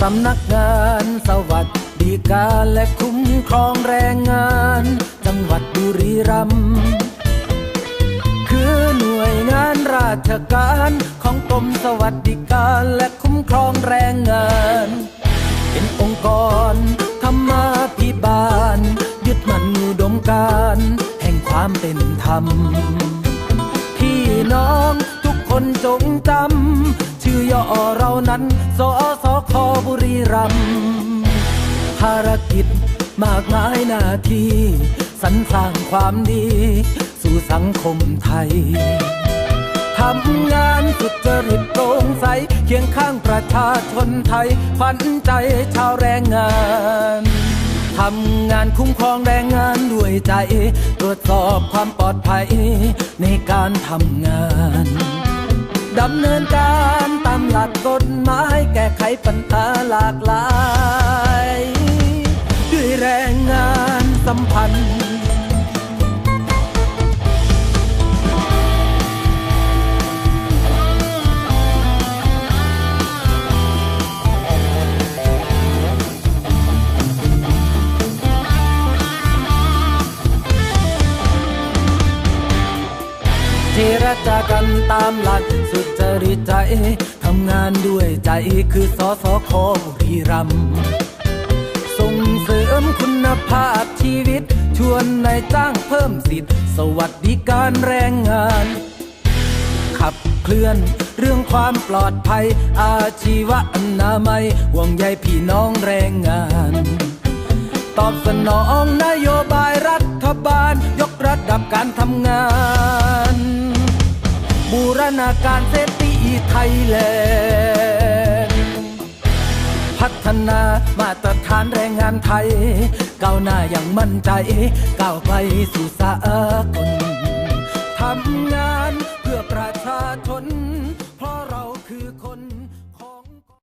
สำนักงานสวัสดิการและคุ้มครองแรงงาน จังหวัดบุรีรัมย์คือหน่วยงานราชการของกรมสวัสดิการและคุ้มครองแรงงาน เป็นองค์กรธรรมาภิบาล ยึดมั่นอุดมการแห่งความเป็นธรรม พี่น้องทุกคนจงจำ สอเรานั้น สอสอคอบุรีรัมภารกิจมากมายหน้าที่สรรสร้างความดี สู่สังคมไทยทำงานสุจริตโปร่งใส เคียงข้างประชาชนไทยขวัญใจชาวแรงงานทำงานคุ้มครองแรงงานด้วยใจ ตรวจสอบความปลอดภัยในการทำงาน ดำเนินการตามหลักกฎหมายแก้ไขปัญหาหลากหลาย ด้วยแรงงานสัมพันธ์ เจรจากันตามหลักสุจริตใจ ทำงานด้วยใจคือสอสอขอบุรีรัมส่งเสริมคุณภาพชีวิต ชวนนายจ้างเพิ่มสิทธิสวัสดิการแรงงาน ขับเคลื่อนเรื่องความปลอดภัย อาชีวะอนามัยห่วงใยพี่น้องแรงงาน ตอบสนองนโยบายรัฐบาล ยกระดับการทำงาน นาการเศรษฐีไทยแลนด์พัฒนามาตรฐานแรงงานไทย ก้าวหน้าอย่างมั่นใจ ก้าวไปสู่สากลทำงานเพื่อประชาชน